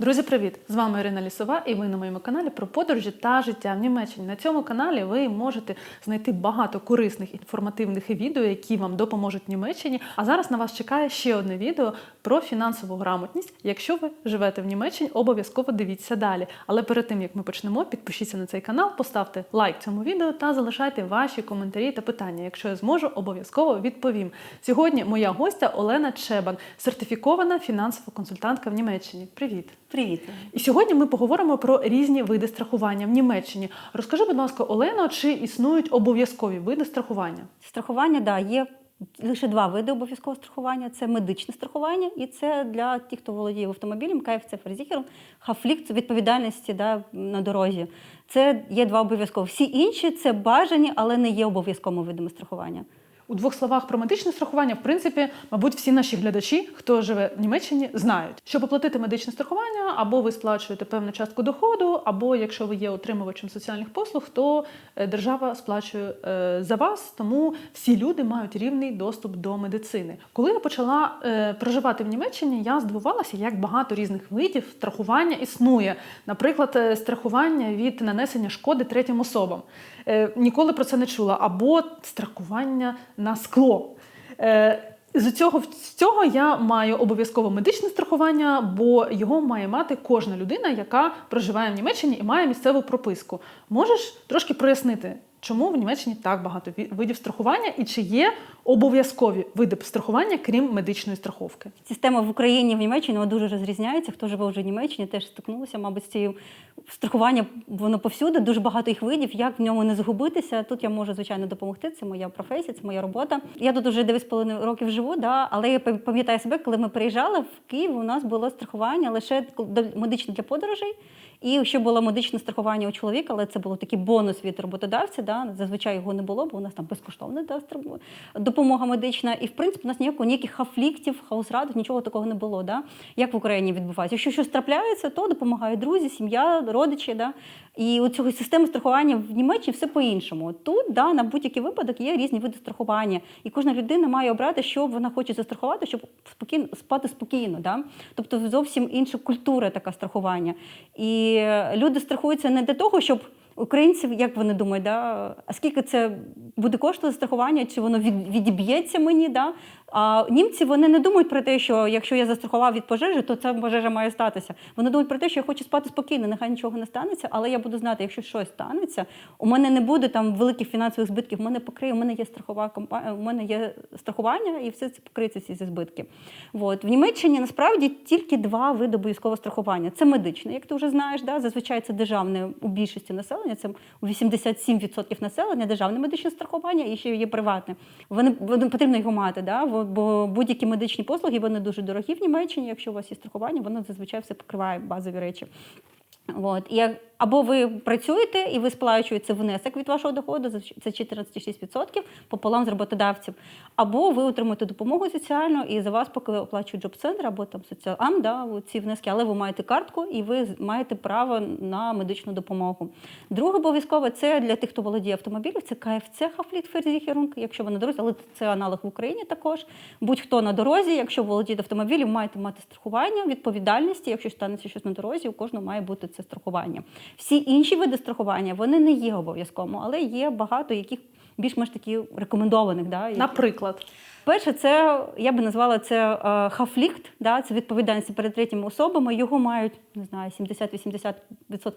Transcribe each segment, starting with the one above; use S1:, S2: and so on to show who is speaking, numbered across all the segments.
S1: Друзі, привіт! З вами Ірина Лісова, і ви на моєму каналі про подорожі та життя в Німеччині. На цьому каналі ви можете знайти багато корисних інформативних відео, які вам допоможуть Німеччині. А зараз на вас чекає ще одне відео про фінансову грамотність. Якщо ви живете в Німеччині, обов'язково дивіться далі. Але перед тим як ми почнемо, підпишіться на цей канал, поставте лайк цьому відео та залишайте ваші коментарі та питання. Якщо я зможу, обов'язково відповім. Сьогодні моя гостя Олена Чебан, сертифікована фінансова консультантка в Німеччині. Привіт!
S2: Привіт.
S1: І сьогодні ми поговоримо про різні види страхування в Німеччині. Розкажи, будь ласка, Олено, чи існують обов'язкові види страхування?
S2: Страхування, да, є лише два види обов'язкового страхування: це медичне страхування, і це для тих, хто володіє автомобілем, КФЦ Ферзіхером, хафлікт відповідальності да, на дорозі. Це є два обов'язкові. Всі інші це бажані, але не є обов'язковими видами страхування.
S1: У двох словах про медичне страхування, в принципі, мабуть, всі наші глядачі, хто живе в Німеччині, знають. Щоб оплатити медичне страхування, або ви сплачуєте певну частку доходу, або якщо ви є отримувачем соціальних послуг, то е, держава сплачує е, за вас. Тому всі люди мають рівний доступ до медицини. Коли я почала е, проживати в Німеччині, я здивувалася, як багато різних видів страхування існує. Наприклад, страхування від нанесення шкоди третім особам. Е, Ніколи про це не чула, або страхування на скло. Е, З цього, з цього я маю обов'язково медичне страхування, бо його має мати кожна людина, яка проживає в Німеччині і має місцеву прописку. Можеш трошки прояснити, чому в Німеччині так багато видів страхування і чи є обов'язкові види страхування, крім медичної страховки?
S2: Система в Україні в Німеччині вона дуже розрізняється. Хто живе вже в Німеччині, теж стикнулося, мабуть, з цією страхування воно повсюди, дуже багато їх видів. Як в ньому не згубитися? Тут я можу, звичайно, допомогти. Це моя професія, це моя робота. Я тут вже 9,5 років живу, да, але я пам'ятаю себе, коли ми приїжджали в Київ, у нас було страхування лише медичне для подорожей. І ще було медичне страхування у чоловіка, але це було такий бонус від роботодавця. Да? Зазвичай його не було, бо у нас там безкоштовна да, допомога медична. І в принципі у нас ніякого ніяких хафліктів, хаусрадів, нічого такого не було. Да? Як в Україні відбувається? Якщо щось трапляється, то допомагають друзі, сім'я, родичі. Да? І у цього системи страхування в Німеччині все по-іншому. Тут да, на будь-який випадок є різні види страхування, і кожна людина має обрати, що вона хоче застрахувати, щоб спокійно спати спокійно. Да? Тобто зовсім інша культура така страхування. І е, люди страхуються не для того, щоб українців, як вони думають, да? а скільки це буде коштувати страхування, чи воно від, відіб'ється мені. Да? А німці вони не думають про те, що якщо я застрахував від пожежі, то ця пожежа має статися. Вони думають про те, що я хочу спати спокійно, нехай нічого не станеться, але я буду знати, якщо щось станеться, у мене не буде там великих фінансових збитків, у мене покриє, у мене є страхова компанія, у мене є страхування, і все це покриється ці збитки. От. В Німеччині насправді тільки два види обов'язкового страхування. Це медичне, як ти вже знаєш, да? зазвичай це державне у більшості населення, це у 87% населення державне медичне страхування і ще є приватне. Вони потрібно його мати, да? Бо- будь-які медичні послуги вони дуже дорогі в Німеччині. Якщо у вас є страхування, воно зазвичай все покриває базові речі. От. І або ви працюєте і ви сплачуєте внесок від вашого доходу, це 14,6% пополам з роботодавців, або ви отримуєте допомогу соціальну і за вас поки оплачують джоб-центр або там соціалам, да, ці внески, але ви маєте картку і ви маєте право на медичну допомогу. Друге обов'язково це для тих, хто володіє автомобілем, це КФЦ Хафлітферзіхерунг, якщо ви на дорозі, але це аналог в Україні також. Будь-хто на дорозі, якщо володіє автомобілем, маєте мати страхування, відповідальності. Якщо станеться щось на дорозі, у кожного має бути це страхування. Всі інші види страхування вони не є обов'язковими, але є багато яких більш-менш такі рекомендованих. Да, які-
S1: Наприклад,
S2: Перше, це я би назвала це е, хафлікт, да, це відповідальність перед третіми особами. Його мають не знаю, 70-80%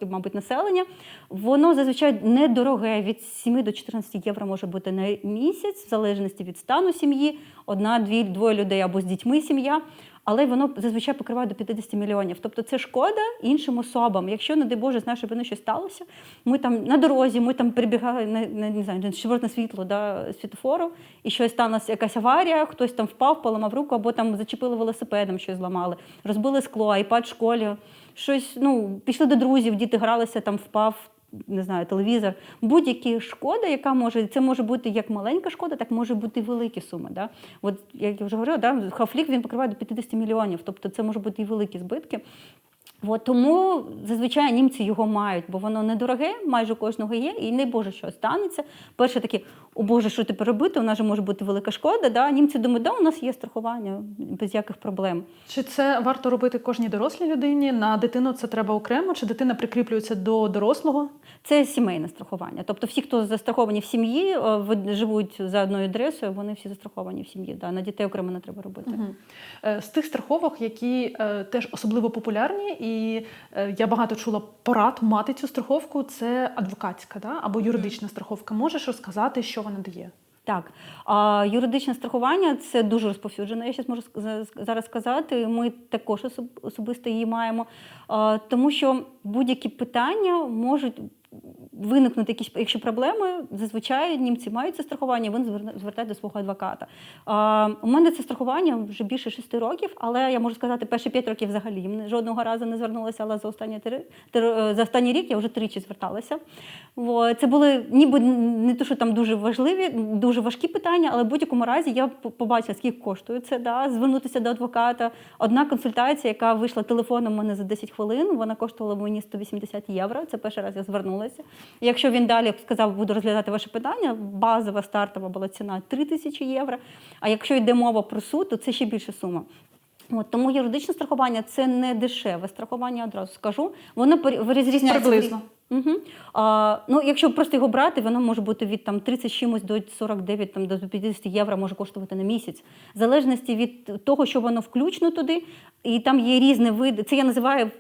S2: мабуть, населення. Воно зазвичай недороге від 7 до 14 євро може бути на місяць, в залежності від стану сім'ї, одна, дві, двоє людей або з дітьми сім'я. Але воно зазвичай покриває до 50 мільйонів. Тобто це шкода іншим особам. Якщо, не дай Боже, з нашої вини щось сталося, ми там на дорозі, ми там перебігали на, на не знаю, на червоне світло да, світофору, і щось сталося якась аварія, хтось там впав, поламав руку, або там зачепили велосипедом, щось зламали, розбили скло, айпад в школі, щось, ну, пішли до друзів, діти гралися, там впав. Не знаю, телевізор, будь-які шкода, яка може, це може бути як маленька шкода, так може бути великі суми. Да? От, як я вже говорила, да, хафлік він покриває до 50 мільйонів, тобто це може бути і великі збитки. От, тому зазвичай німці його мають, бо воно недороге, майже кожного є, і не боже, що станеться. Перше такі, О Боже, що тепер робити? У нас же може бути велика шкода. Да? Німці думають, да, у нас є страхування без яких проблем.
S1: Чи це варто робити кожній дорослій людині? На дитину це треба окремо, чи дитина прикріплюється до дорослого?
S2: Це сімейне страхування. Тобто, всі, хто застраховані в сім'ї, е, живуть за одною адресою, вони всі застраховані в сім'ї. Да. На дітей окремо не треба робити.
S1: Е, З тих страховок, які е, теж особливо популярні, і е, я багато чула порад мати цю страховку, це адвокатська да? або юридична страховка. Можеш розказати, що вона дає?
S2: Так, а юридичне страхування це дуже розповсюджено. Я зараз можу зараз сказати. Ми також особ- особисто її маємо, а, тому що будь-які питання можуть. Виникнути якісь, якщо проблеми, зазвичай німці мають це страхування, вони звертають до свого адвоката. А, у мене це страхування вже більше шести років, але я можу сказати, перші п'ять років взагалі жодного разу не звернулася, але за останні три, три- за останній рік я вже тричі зверталася. Це були ніби не то, що там дуже важливі, дуже важкі питання, але в будь-якому разі я побачила, скільки коштує це, да, звернутися до адвоката. Одна консультація, яка вийшла телефоном у мене за 10 хвилин, вона коштувала мені 180 євро. Це перший раз я звернулася. Якщо він далі сказав, буду розглядати ваше питання, базова стартова була ціна 3 тисячі євро. А якщо йде мова про суд, то це ще більша сума. От, тому юридичне страхування це не дешеве страхування, одразу скажу. Воно розрізняється.
S1: Приблизно.
S2: Угу. А, ну, якщо просто його брати, воно може бути від там, 30 чимось до 49 там, до 50 євро може коштувати на місяць. В залежності від того, що воно включно туди. І там є різні види. Це я називаю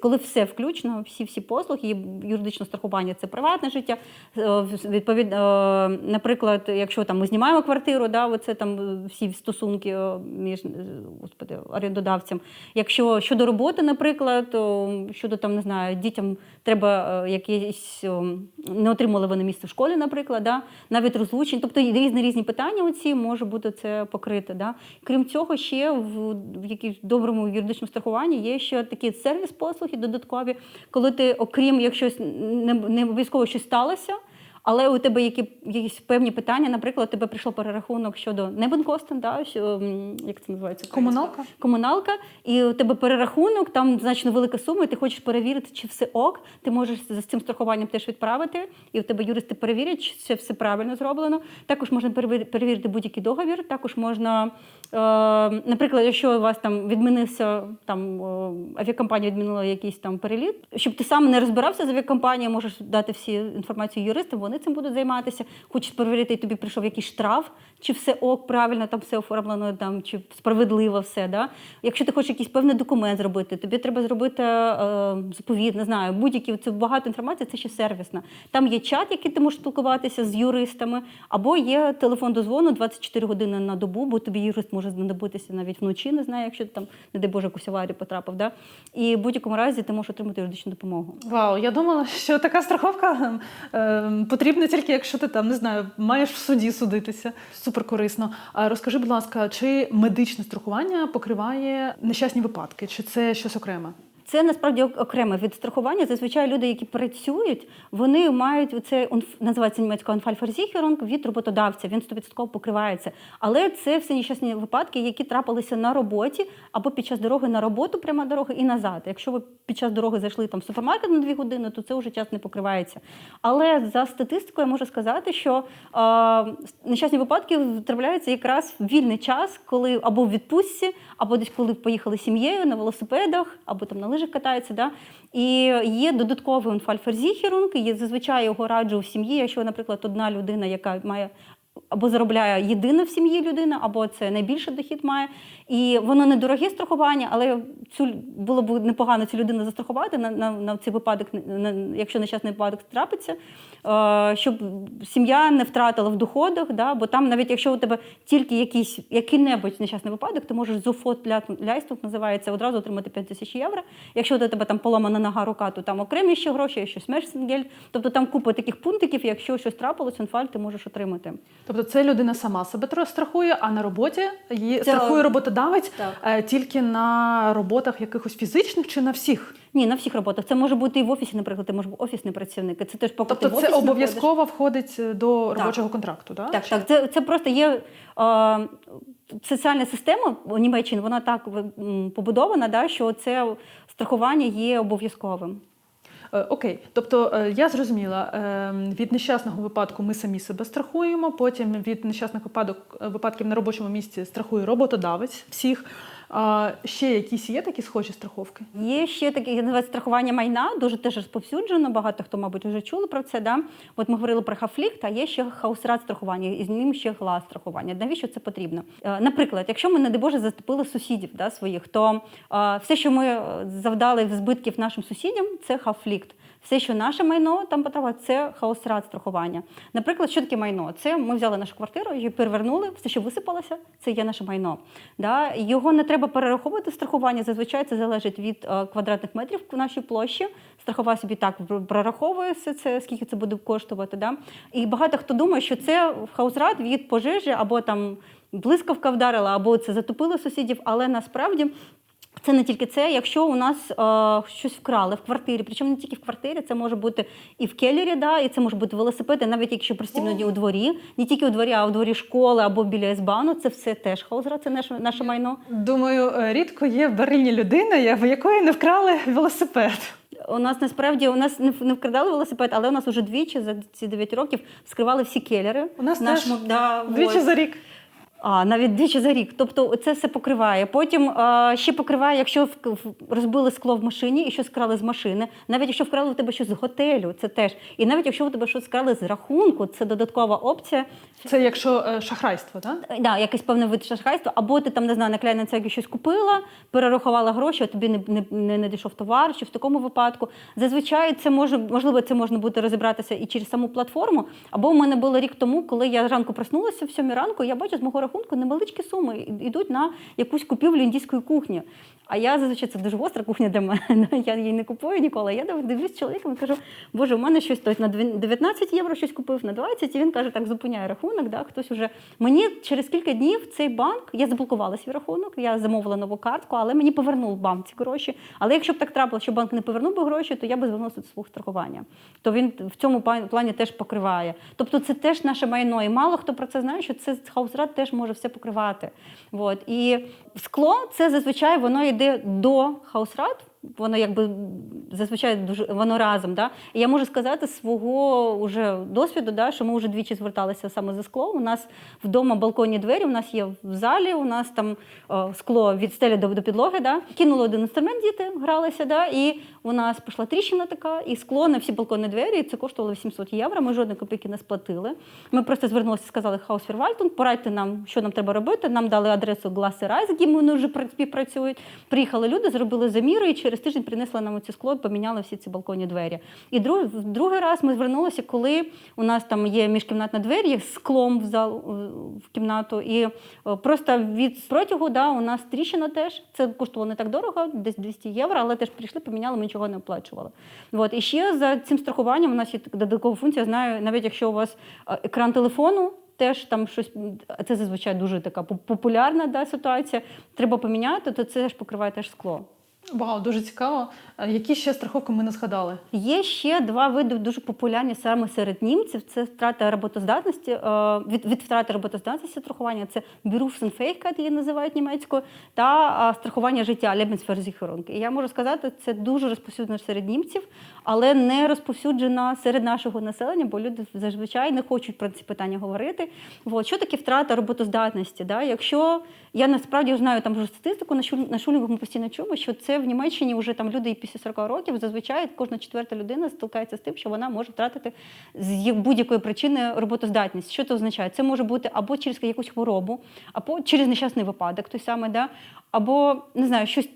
S2: коли все включно, всі всі послуги, є юридичне страхування це приватне життя. Е, е, наприклад, якщо там ми знімаємо квартиру, да, оце там е, всі стосунки між господи, орендодавцем. Якщо щодо роботи, наприклад, щодо там не знаю, дітям треба якісь не отримали вони місце в школі, наприклад, да, навіть розлучень, тобто різні різні питання оці може бути це покрите. Да. Крім цього, ще в, в якійсь доброму юридичному страхуванні є ще такі сервіс-послуги додаткові, коли ти, окрім якщо не, не обов'язково щось сталося. Але у тебе які якісь певні питання, наприклад, тебе прийшов перерахунок щодо Небенкостен, да, що, як це називається?
S1: Комуналка?
S2: комуналка, і у тебе перерахунок, там значно велика сума, і ти хочеш перевірити, чи все ок. Ти можеш з цим страхуванням теж відправити, і у тебе юристи перевірять, чи все правильно зроблено. Також можна перевір- перевірити будь-який договір. Також можна, наприклад, якщо у вас там відмінився там авіакомпанія відмінила якийсь там переліт, щоб ти сам не розбирався з авіакомпанією, можеш дати всі інформацію юристам, вони цим будуть займатися. Хочеш перевірити, і тобі прийшов якийсь штраф, чи все ок, правильно там все оформлено, там чи справедливо все. Да? Якщо ти хочеш якийсь певний документ зробити, тобі треба зробити е, заповіт, не знаю, будь-які це багато інформації, це ще сервісна. Там є чат, який ти можеш спілкуватися з юристами, або є телефон дозвону 24 години на добу, бо тобі юрист може знадобитися навіть вночі, не знаю, якщо ти там, не дай Боже, якусь аварію потрапив. Да? І в будь-якому разі ти можеш отримати юридичну допомогу.
S1: Вау, я думала, що така страховка е, потрібна тільки якщо ти там не знаю, маєш в суді судитися. Супер корисно. А розкажи, будь ласка, чи медичне страхування покриває нещасні випадки, чи це щось окреме?
S2: Це насправді окреме від страхування. Зазвичай люди, які працюють, вони мають це називається німецькою «Unfallversicherung» від роботодавця. Він 100% покривається. Але це все нещасні випадки, які трапилися на роботі або під час дороги на роботу, пряма дорога і назад. Якщо ви під час дороги зайшли там в супермаркет на дві години, то це вже час не покривається. Але за статистикою я можу сказати, що е, нещасні випадки трапляються якраз в вільний час, коли або в відпустці, або десь коли поїхали сім'єю на велосипедах, або там на лижах катаються. Да? І є додатковий фальферзіхірунг. і зазвичай його раджу в сім'ї, якщо, наприклад, одна людина, яка має або заробляє єдина в сім'ї людина, або це найбільший дохід має. І воно недороге страхування, але цю було б непогано цю людину застрахувати на, на, на цей випадок, на, якщо нещасний випадок трапиться, е, щоб сім'я не втратила в доходах, да, бо там, навіть якщо у тебе тільки якийсь який-небудь нещасний випадок, ти можеш зофот ляйстук називається одразу отримати 5 тисяч євро. Якщо у тебе там поламана нога рука, то там окремі ще гроші, щось мерсенгель. Тобто там купа таких пунктиків, якщо щось трапилось, інфаль ти можеш отримати.
S1: Тобто це людина сама себе страхує, а на роботі її
S2: Це-
S1: страхує роботодавець
S2: Так.
S1: е, тільки на роботах якихось фізичних чи на всіх?
S2: Ні, на всіх роботах. Це може бути і в офісі, наприклад, ти можеш бути офісний працівник. Це теж поки
S1: Тобто це обов'язково входить е, до
S2: Так.
S1: робочого контракту, так?
S2: Так, так. Це, це просто є е, соціальна система у Німеччині, вона так побудована, да, що це страхування є обов'язковим.
S1: Е, Окей, тобто е, я зрозуміла, е, від нещасного випадку ми самі себе страхуємо. Потім від нещасних випадок випадків на робочому місці страхує роботодавець всіх. А ще якісь є такі схожі страховки?
S2: Є ще таке я страхування майна, дуже теж розповсюджено. Багато хто, мабуть, вже чули про це. Да? От ми говорили про хафлікт, а є ще хаусрат страхування, і з ним ще глас страхування. Навіщо це потрібно? Е, Наприклад, якщо ми, не дай Боже, заступили сусідів да, своїх, то е, все, що ми е, завдали в збитків нашим сусідям, це хафлікт. Все, що наше майно там потрапило, це хаосрат страхування. Наприклад, що таке майно? Це ми взяли нашу квартиру, її перевернули, все, що висипалося, це є наше майно. Да? Його не треба перераховувати страхування. Зазвичай це залежить від е, квадратних метрів в нашій площі. Страхова собі так прораховує все це, скільки це буде коштувати. Да? І багато хто думає, що це хаусрат від пожежі або там блискавка вдарила, або це затопило сусідів, але насправді. Це не тільки це. Якщо у нас е, щось вкрали в квартирі, причому не тільки в квартирі, це може бути і в келері, да, і це може бути велосипеди, навіть якщо пристібнуті у дворі, не тільки у дворі, а у дворі школи або біля СБАНу, це все теж хаузра, це наше, наше майно.
S1: Думаю, е, рідко є в Берліні людина, в якої не вкрали велосипед.
S2: У нас насправді у нас не, вкрадали велосипед, але у нас уже двічі за ці 9 років вскривали всі келери.
S1: У нас
S2: нашому,
S1: теж
S2: да,
S1: двічі
S2: ось.
S1: за рік.
S2: А, навіть двічі за рік. Тобто це все покриває. Потім а, ще покриває, якщо в- в- розбили скло в машині і щось вкрали з машини. Навіть якщо вкрали у тебе щось з готелю, це теж. І навіть якщо у тебе щось вкрали з рахунку, це додаткова опція.
S1: Це якщо е, шахрайство, так?
S2: Е, Да, якийсь певний вид шахрайства, або ти там не знаю, на кляйнацягі щось купила, перерахувала гроші, а тобі не, не, не надійшов товар, чи в такому випадку. Зазвичай це може, можливо, це можна буде розібратися і через саму платформу. Або у мене було рік тому, коли я зранку проснулася в сьомій ранку, я бачу з мого рахунку невеличкі суми йдуть на якусь купівлю індійської кухні. А я зазвичай це дуже гостра кухня для мене. Я її не купую ніколи. Я дивлюсь чоловіком і кажу, боже, у мене щось на 19 євро щось купив, на 20, і він каже, так зупиняє рахунок. Да, хтось уже мені через кілька днів цей банк я заблокувала свій рахунок, я замовила нову картку, але мені повернув банк ці гроші. Але якщо б так трапилося, що банк не повернув би гроші, то я би звернулася до свого страхування. То він в цьому плані теж покриває. Тобто це теж наше майно. І мало хто про це знає, що це хаусрат теж може все покривати. От. І скло це зазвичай воно йде до хаусрат. Воно якби зазвичай дуже воно разом. Да? І я можу сказати свого уже досвіду, да, що ми вже двічі зверталися саме за скло. У нас вдома балконні двері, у нас є в залі, у нас там е, скло від стелі до, до підлоги. Да? Кинули один інструмент, діти гралися, да? і у нас пішла тріщина така, і скло на всі балконні двері. І це коштувало 800 євро. Ми жодної копійки не сплатили. Ми просто звернулися, і сказали Хаус Фірвальтун, порадьте нам, що нам треба робити. Нам дали адресу Гласи Рай, з яким вони вже пра- співпрацюють. Приїхали люди, зробили заміри, і через тиждень принесли нам це скло і поміняли всі ці балконні двері. І друг, другий раз ми звернулися, коли у нас там є міжкімнатна двері з склом в зал в кімнату. І е, просто від протягу да, у нас тріщина теж. Це коштувало не так дорого, десь 200 євро, але теж прийшли, поміняли, нічого не оплачували. От. І ще за цим страхуванням у нас є додаткова функція. Знаю, навіть якщо у вас е, екран телефону. Теж там щось це зазвичай дуже така популярна да, ситуація. Треба поміняти, то це ж покриває теж скло.
S1: Вау, дуже цікаво. Е, Які ще страховки ми не згадали?
S2: Є ще два види дуже популярні саме серед німців: це втрата роботоздатності, е, від, від втрати роботоздатності страхування. Це Berufsunfähigkeit, її називають німецькою, та е, страхування життя Lebensversicherung. І я можу сказати, це дуже розповсюджено серед німців, але не розповсюджено серед нашого населення, бо люди зазвичай не хочуть про ці питання говорити. От. Що таке втрата роботоздатності? Да? Якщо я насправді знаю там вже статистику на шуль- ми постійно чуємо, що це в Німеччині вже там люди і після 40 років зазвичай кожна четверта людина стикається з тим, що вона може втратити з будь-якої причини роботоздатність. Що це означає? Це може бути або через якусь хворобу, або через нещасний випадок, той самий, да? або не знаю, щось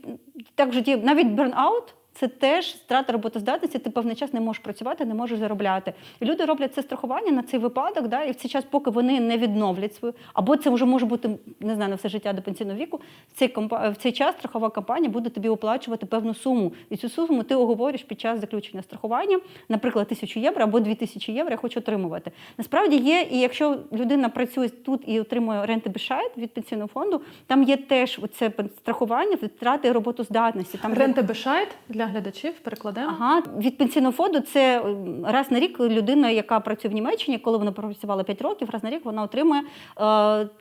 S2: так в житті, навіть бернаут. Це теж страта роботоздатності, ти певний час не можеш працювати, не можеш заробляти. І люди роблять це страхування на цей випадок, да, і в цей час, поки вони не відновлять свою, або це вже може бути не знаю, на все життя до пенсійного віку. В цей, компа- в цей час страхова компанія буде тобі оплачувати певну суму. І цю суму ти оговориш під час заключення страхування, наприклад, тисячу євро або дві тисячі євро я хочу отримувати. Насправді є, і якщо людина працює тут і отримує ренти бешайт від пенсійного фонду, там є теж це страхування втрати роботоздатності. Там
S1: Бешайт для для глядачів перекладемо.
S2: Ага, від пенсійного фонду це раз на рік людина, яка працює в Німеччині, коли вона пропрацювала 5 років, раз на рік вона отримує е,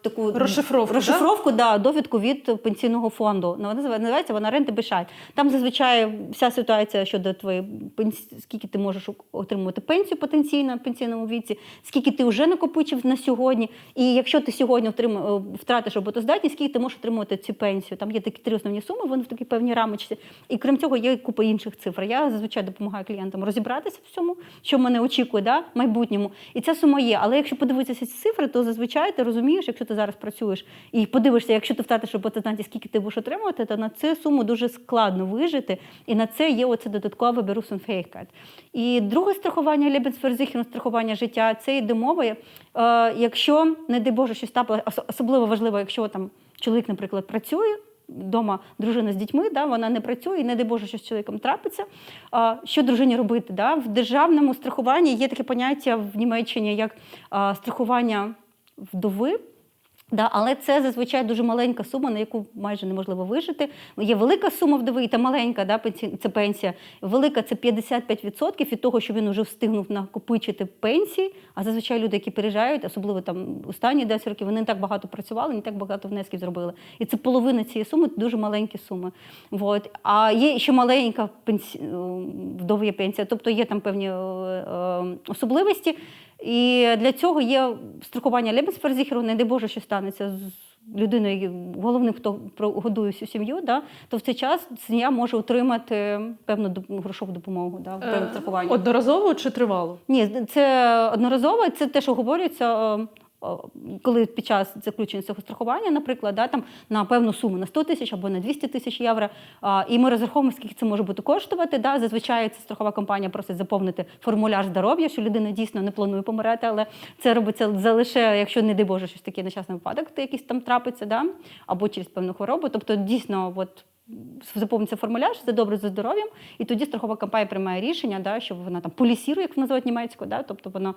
S2: таку
S1: Розшифровку,
S2: розшифровку да? довідку від пенсійного фонду. Ну, Вона називає- називається вона ренти Бешай. Там зазвичай вся ситуація щодо твоєї пенсії, скільки ти можеш отримувати пенсію потенційно в пенсійному віці, скільки ти вже накопичив на сьогодні. І якщо ти сьогодні втрим- е, втратиш роботоздатність, скільки ти можеш отримувати цю пенсію. Там є такі три основні суми, вони в такій певній рамочці. І крім цього, є купа інших цифр. Я зазвичай допомагаю клієнтам розібратися в цьому, що мене очікує да, в майбутньому. І ця сума є. Але якщо подивитися ці цифри, то зазвичай ти розумієш, якщо ти зараз працюєш і подивишся, якщо ти втратиш роботодатність, скільки ти будеш отримувати, то на цю суму дуже складно вижити. І на це є оце додаткове Berufsunfähigkeit. І друге страхування Lebensversicherung, страхування життя, це йде мова. Е, якщо, не дай Боже, щось ос- особливо важливо, якщо там чоловік, наприклад, працює. Вдома дружина з дітьми, да, вона не працює, і не дай Боже, що з чоловіком трапиться. А, що дружині робити? Да? В державному страхуванні є таке поняття в Німеччині як страхування вдови. Да, але це зазвичай дуже маленька сума, на яку майже неможливо вижити. Є велика сума вдови, та маленька да, це пенсія. Велика це 55% від того, що він вже встигнув накопичити пенсії. А зазвичай люди, які переїжджають, особливо там останні 10 років, вони не так багато працювали, не так багато внесків зробили. І це половина цієї суми дуже маленькі суми. Вот. А є ще маленька пенсі... е, вдові пенсія, тобто є там певні е, е, особливості. І для цього є страхування Lebensversicherung, не дай Боже, що станеться з людиною, головним, хто годує всю сім'ю, да, то в цей час сім'я може отримати певну грошову допомогу да, в
S1: Е,
S2: страхування.
S1: Одноразово чи тривало?
S2: Ні, це одноразово, це те, що говориться. Коли під час заключення цього страхування, наприклад, да, там на певну суму на 100 тисяч або на 200 тисяч євро, а, і ми розраховуємо, скільки це може бути коштувати. Да. Зазвичай це страхова компанія просить заповнити формуляр здоров'я, що людина дійсно не планує помирати, але це робиться за лише, якщо не дай Боже, щось таке нещасний випадок, якийсь там трапиться, да, або через певну хворобу. Тобто, дійсно, от заповниться формуляр, це добре за здоров'ям, і тоді страхова компанія приймає рішення, да, що вона там полісірує, як називають німецько, да, тобто вона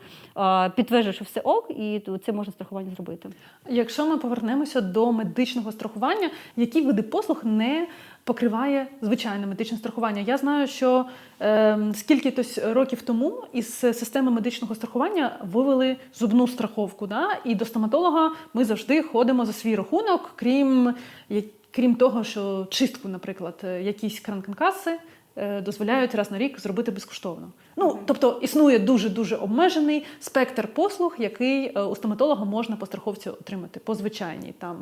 S2: е, підтверджує, що все ок, і це можна страхування зробити.
S1: Якщо ми повернемося до медичного страхування, які види послуг не покриває звичайне медичне страхування? Я знаю, що е, скільки тось років тому із системи медичного страхування вивели зубну страховку. Да? І до стоматолога ми завжди ходимо за свій рахунок, крім, крім того, що чистку, наприклад, е, якісь кранкенкаси е, дозволяють раз на рік зробити безкоштовно. Ну, тобто існує дуже дуже обмежений спектр послуг, який е, у стоматолога можна по страховці отримати по звичайній там.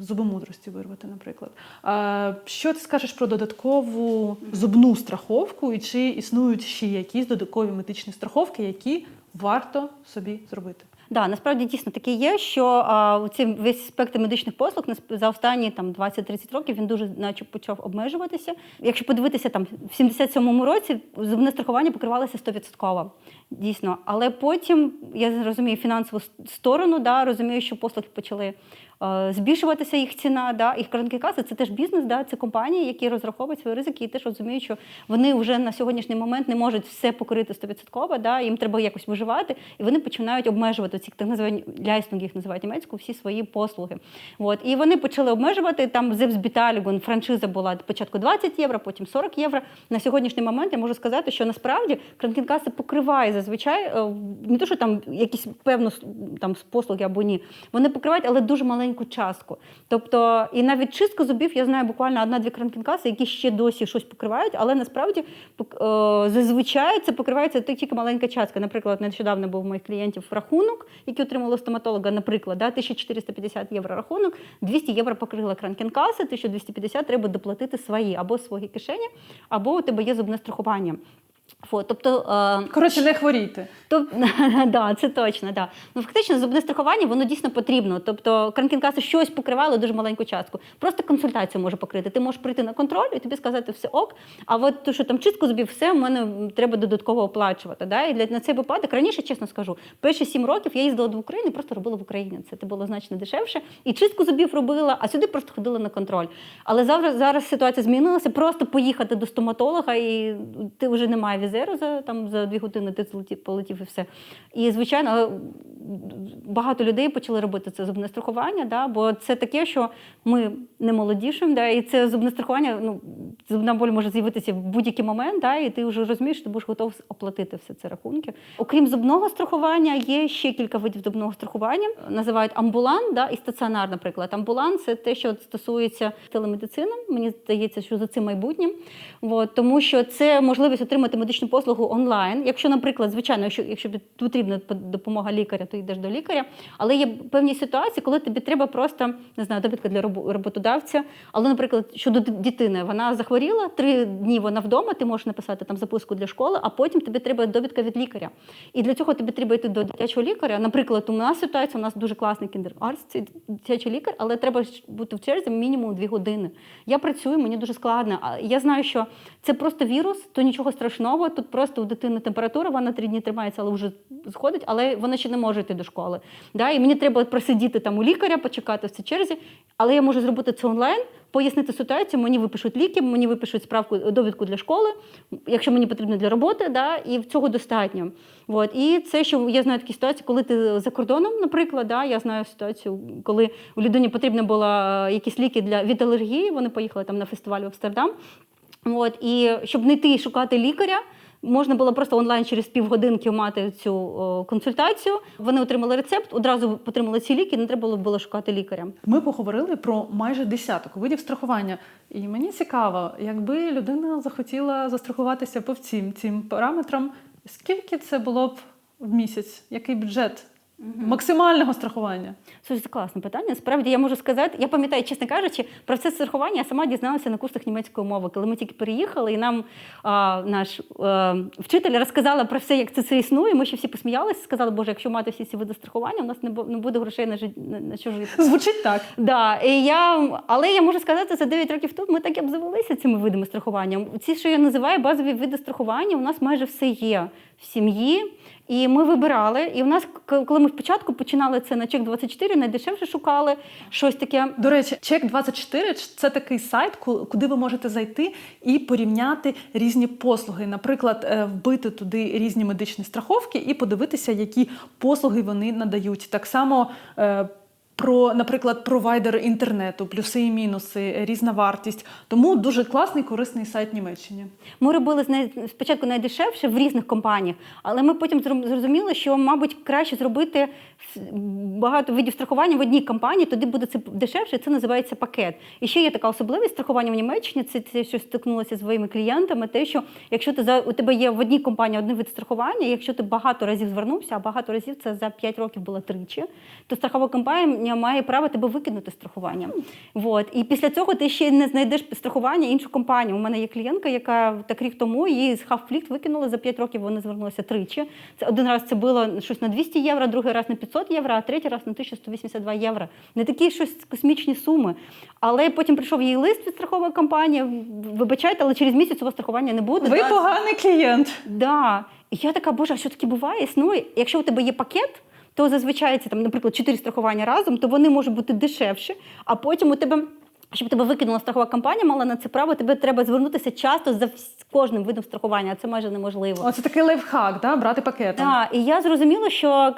S1: Зубомудрості вирвати, наприклад. А, що ти скажеш про додаткову зубну страховку, і чи існують ще якісь додаткові медичні страховки, які варто собі зробити?
S2: Да, насправді дійсно таке є, що ці весь спектр медичних послуг за останні там 20-30 років він дуже наче почав обмежуватися. Якщо подивитися там в 77-му році зубне страхування покривалося 100%. Дійсно, але потім я розумію фінансову сторону, да, розумію, що послуги почали збільшуватися їх ціна. Да, їх каси це теж бізнес, да, це компанії, які розраховують свої ризики і теж розуміють, що вони вже на сьогоднішній момент не можуть все покрити 100%, да, їм треба якось виживати, і вони починають обмежувати ці так називані ляйснунги, їх називають німецьку, всі свої послуги. От. І вони почали обмежувати там Зепсбіталігон, франшиза була спочатку 20 євро, потім 40 євро. На сьогоднішній момент я можу сказати, що насправді кранкінкаса покриває зазвичай е, не то, що там якісь певну там послуги або ні. Вони покривають, але дуже маленьку частку. Тобто, і навіть чистка зубів, я знаю буквально одна-дві кранкінкаси, які ще досі щось покривають, але насправді е, зазвичай це покривається тільки маленька частка. Наприклад, нещодавно був у моїх клієнтів рахунок, який отримали стоматолога, наприклад, да, 1450 євро рахунок, 200 євро покрила кранкінкаса, 1250 треба доплатити свої або свої кишені, або у тебе є зубне страхування. От, тобто, е,
S1: Коротше, не хворійте.
S2: Тобто, да, це точно, да. Ну, фактично, зубне страхування воно дійсно потрібно. Тобто, кранкінкаси щось покривало дуже маленьку частку. Просто консультацію може покрити. Ти можеш прийти на контроль і тобі сказати все ок. А от то, що там чистку зубів, все в мене треба додатково оплачувати. Да? І для на цей випадок раніше, чесно скажу, перші сім років я їздила до України, просто робила в Україні. Це було значно дешевше. І чистку зубів робила, а сюди просто ходила на контроль. Але зараз, зараз ситуація змінилася. Просто поїхати до стоматолога, і ти вже немає візеру за там за дві години. Ти полетів і все. І звичайно, багато людей почали робити це зубне страхування, да, бо це таке, що ми не молодішим, да, і це зубне страхування, ну, зубна боль може з'явитися в будь-який момент, да, і ти вже розумієш, що ти будеш готов оплатити все це рахунки. Окрім зубного страхування, є ще кілька видів зубного страхування. Називають амбулан да, і стаціонар, наприклад. Амбулан це те, що стосується телемедицини. Мені здається, що за цим майбутнім. От, тому що це можливість отримати медичну послугу онлайн. Якщо, наприклад, звичайно, якщо, якщо потрібна допомога лікаря, то йдеш до лікаря. Але є певні ситуації, коли тобі треба просто не знаю, довідка для роботодавця. Але, наприклад, щодо дитини, вона захворіла, три дні вона вдома, ти можеш написати там записку для школи, а потім тобі треба довідка від лікаря. І для цього тобі треба йти до дитячого лікаря. Наприклад, у нас ситуація, у нас дуже класний кіндер-арс, дитячий лікар, але треба бути в черзі мінімум дві години. Я працюю, мені дуже складно. Я знаю, що це просто вірус, то нічого страшного. Тут просто у дитини температура, вона три дні тримається, але вже сходить, але вона ще не може йти до школи. Да? І мені треба просидіти там у лікаря, почекати в цій черзі, але я можу зробити це онлайн. Пояснити ситуацію, мені випишуть ліки, мені випишуть справку довідку для школи, якщо мені потрібно для роботи, да, і цього достатньо. От. І це, що я знаю такі ситуації, коли ти за кордоном, наприклад, да, я знаю ситуацію, коли у людині потрібно було е, якісь ліки для від алергії, вони поїхали там на фестиваль в Амстердам. От, і щоб не йти шукати лікаря, можна було просто онлайн через півгодинки мати цю консультацію. Вони отримали рецепт, одразу отримали ці ліки, не треба було шукати лікаря.
S1: Ми поговорили про майже десяток видів страхування. І мені цікаво, якби людина захотіла застрахуватися по всім цим параметрам, скільки це було б в місяць? Який бюджет максимального страхування?
S2: Слухай, це класне питання. Справді я можу сказати, я пам'ятаю, чесно кажучи, про це страхування я сама дізналася на курсах німецької мови, коли ми тільки переїхали, і нам а, наш а, вчитель розказала про все, як це, це існує. Ми ще всі посміялися, сказали, боже, якщо мати всі ці види страхування, у нас не буде грошей на жит- на, на що жити.
S1: Звучить так.
S2: Да, і я, але я можу сказати, за 9 років тут ми так і обзавелися цими видами страхування. Ці, що я називаю базові види страхування, у нас майже все є в сім'ї. І ми вибирали. І в нас, коли ми спочатку починали це на чек 24, найдешевше шукали щось таке.
S1: До речі, чек 24 це такий сайт, ку- куди ви можете зайти і порівняти різні послуги. Наприклад, е, вбити туди різні медичні страховки і подивитися, які послуги вони надають. Так само. Про, наприклад, провайдер інтернету, плюси і мінуси, різна вартість. Тому дуже класний, корисний сайт Німеччини.
S2: Ми робили з спочатку найдешевше в різних компаніях, але ми потім зрозуміли, що, мабуть, краще зробити багато видів страхування в одній компанії, тоді буде це дешевше, це називається пакет. І ще є така особливість страхування в Німеччині. Це те, що стикнулося зі своїми клієнтами. Те, що якщо ти за у тебе є в одній компанії один вид страхування, якщо ти багато разів звернувся, а багато разів це за 5 років було тричі, то страхова компанія має право тебе викинути страхування. Вот. І після цього ти ще не знайдеш страхування іншу компанію. У мене є клієнтка, яка так рік тому її з Халфліт викинули за 5 років. Вони звернулися тричі. Це один раз це було щось на 200 євро, другий раз на 500 євро, а третій раз на 1182 євро. Не такі щось космічні суми. Але потім прийшов їй лист від страхової компанії. Вибачайте, але через місяць у вас страхування не буде.
S1: Ви
S2: Да,
S1: поганий клієнт.
S2: Да. І я така, боже, а що таке буває? Існує. Якщо у тебе є пакет, то зазвичай це там, наприклад, чотири страхування разом, то вони можуть бути дешевші, а потім у тебе. Щоб тебе викинула страхова компанія, мала на це право, тебе треба звернутися часто за кожним видом страхування, а це майже неможливо.
S1: Оце такий лайфхак, да? брати пакетом.
S2: Так, і я зрозуміла, що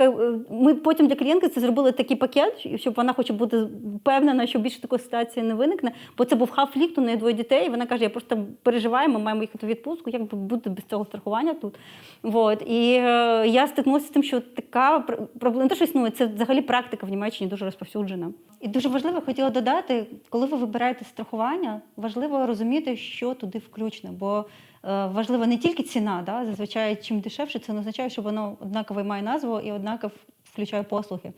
S2: ми потім для клієнтки це зробили такий пакет, щоб вона хоче бути впевнена, що більше такої ситуації не виникне. Бо це був хафлікт, у неї двоє дітей. І вона каже: я просто переживаю, ми маємо їхати у відпустку, як бути без цього страхування тут. Вот. І е, я стикнулася з тим, що така пр- проблема не те, що існує, це взагалі практика в Німеччині дуже розповсюджена. І дуже важливо хотіла додати, коли ви вибираєте страхування, важливо розуміти, що туди включено. Бо е, важлива не тільки ціна, да? зазвичай чим дешевше, це не означає, що воно однаково має назву і однаково включає послуги.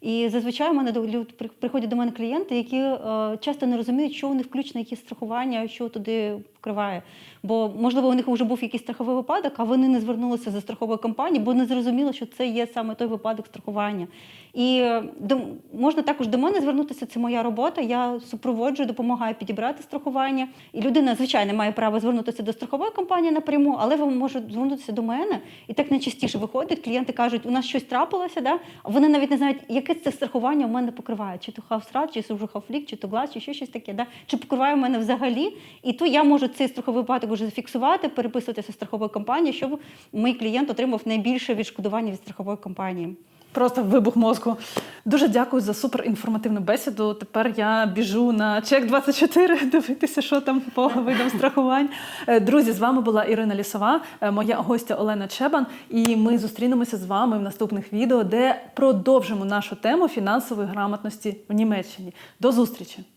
S2: І зазвичай мене до- приходять до мене клієнти, які е, часто не розуміють, що вони включено, які страхування, що туди вкриває. Бо, можливо, у них вже був якийсь страховий випадок, а вони не звернулися за страховою компанією, бо не зрозуміло, що це є саме той випадок страхування. І до, можна також до мене звернутися, це моя робота. Я супроводжую, допомагаю підібрати страхування. І людина, звичайно, має право звернутися до страхової компанії напряму, але вони можуть звернутися до мене. І так найчастіше виходить. Клієнти кажуть, у нас щось трапилося, да? а вони навіть не знають, яке це страхування у мене покриває, чи то хавсрат, чи вже хафлік, чи то глас, чи ще щось таке, да? чи покриває в мене взагалі. І то я можу цей страховий випадок вже зафіксувати, переписуватися страхової компанії, щоб мій клієнт отримав найбільше відшкодування від страхової компанії.
S1: Просто вибух мозку. Дуже дякую за суперінформативну бесіду. Тепер я біжу на чек 24 дивитися, що там по видам страхувань. Е, Друзі, з вами була Ірина Лісова, е, моя гостя Олена Чебан. І ми зустрінемося з вами в наступних відео, де продовжимо нашу тему фінансової грамотності в Німеччині. До зустрічі!